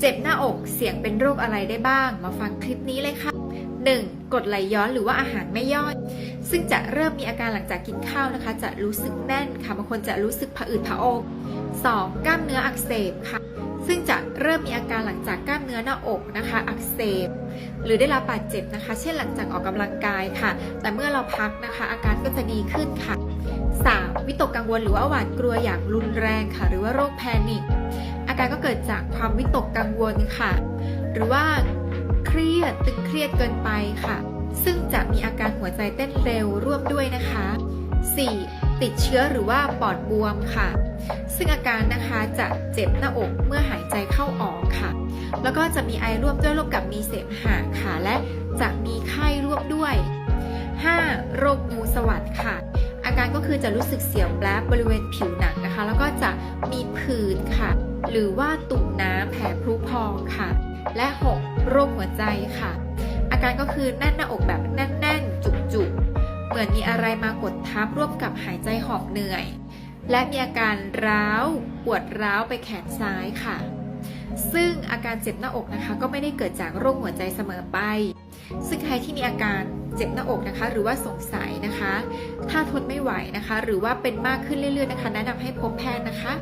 เจ็บหน้าอกเสี่ยงเป็นโรคอะไรได้บ้าง มาฟังคลิปนี้เลยค่ะ 1. กดไหลย้อนหรือว่าอาหารไม่ย่อย ซึ่งจะเริ่มมีอาการหลังจากกินข้าวนะคะ จะรู้สึกแน่นค่ะบางคนจะรู้สึกผะอืดผะอม 2. กล้ามเนื้ออักเสบค่ะ ซึ่งจะเริ่มมีอาการหลังจากกล้ามเนื้อหน้าอกนะคะ อักเสบ หรือได้รับบาดเจ็บนะคะ เช่นหลังจากออกกำลังกายค่ะ แต่เมื่อเราพักนะคะ อาการก็จะดีขึ้นค่ะ 3. วิตกกังวลหรือว่าหวาดกลัวอย่างรุนแรงค่ะ หรือว่าโรคแพนิค การก็เกิดจากความวิตกกังวลค่ะ หรือว่าเครียดตึงเครียดเกินไปค่ะ ซึ่งจะมีอาการหัวใจเต้นเร็วร่วมด้วยนะคะ 4. ติดเชื้อหรือว่าปอดบวมค่ะ ซึ่งอาการนะคะจะเจ็บหน้าอกเมื่อหายใจเข้าออกค่ะ แล้วก็จะมีไอร่วมด้วยร่วมกับมีเสมหะค่ะ และจะมีไข้ร่วมด้วย 5. โรคงูสวัสดค่ะ อาการก็คือจะรู้สึกเสียวแปลบบริเวณผิวหนัง นะคะ แล้วก็จะมีผื่นค่ะ หรือว่าตุ่มน้ำแผลพรุพองค่ะ และ 6. โรคหัวใจค่ะ อาการก็คือแน่นหน้าอกแบบแน่นๆ จุกๆ เหมือนมีอะไรมากดทับร่วมกับหายใจหอบเหนื่อย และมีอาการร้าวปวดร้าวไปแขนซ้ายค่ะ ซึ่งอาการเจ็บหน้าอกนะคะ ก็ไม่ได้เกิดจากโรคหัวใจเสมอไป ซึ่งใครที่มีอาการเจ็บหน้าอกนะคะ หรือว่าสงสัยนะคะ ถ้าทนไม่ไหวนะคะ หรือว่าเป็นมากขึ้นเรื่อยๆนะคะ แนะนำให้พบแพทย์นะคะ